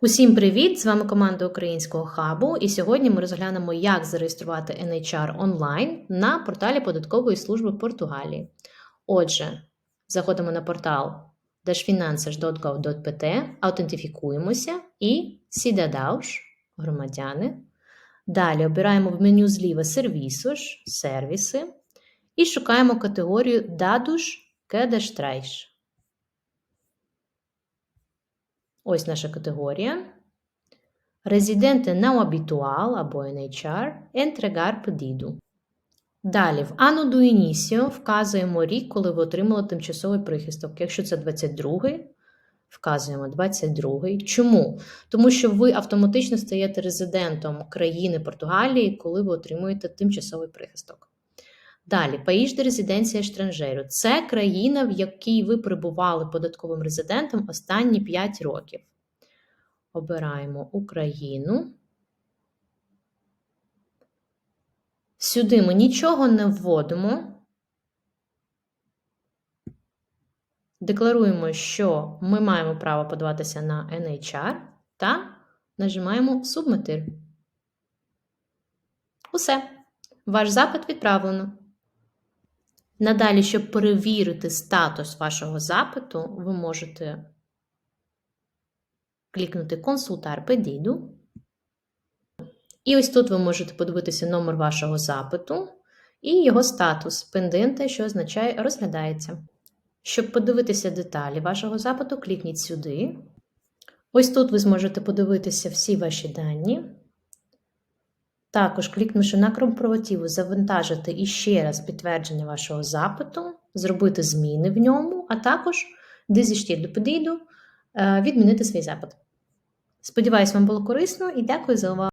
Усім привіт! З вами команда Українського хабу, і сьогодні ми розглянемо, як зареєструвати NHR онлайн на порталі податкової служби Португалії. Отже, заходимо на портал dashfinances.gov.pt, аутентифікуємося і «Cidadãos» – громадяни. Далі обираємо в меню зліва «Serviços» – сервіси і шукаємо категорію «Dados cadastrais». Ось наша категорія. Residente não habitual або NHR entregar pedido. Далі, в anno do início вказуємо рік, коли ви отримали тимчасовий прихисток. Якщо це 22-й, вказуємо 22-й. Чому? Тому що ви автоматично стаєте резидентом країни Португалії, коли ви отримуєте тимчасовий прихисток. Далі, país de residência estrangeiro. Це країна, в якій ви перебували податковим резидентом останні 5 років. Обираємо Україну. Сюди ми нічого не вводимо. Декларуємо, що ми маємо право подаватися на NHR та нажимаємо Submitir. Усе. Ваш запит відправлено. Надалі, щоб перевірити статус вашого запиту, ви можете клікнути Консультар pedido. І ось тут ви можете подивитися номер вашого запиту і його статус пенденте, що означає розглядається. Щоб подивитися деталі вашого запиту, клікніть сюди. Ось тут ви зможете подивитися всі ваші дані. Також, клікнувши на компровативу, завантажити іще раз підтвердження вашого запиту, зробити зміни в ньому, а також до pedido, відмінити свій запит. Сподіваюсь, вам було корисно і дякую за увагу.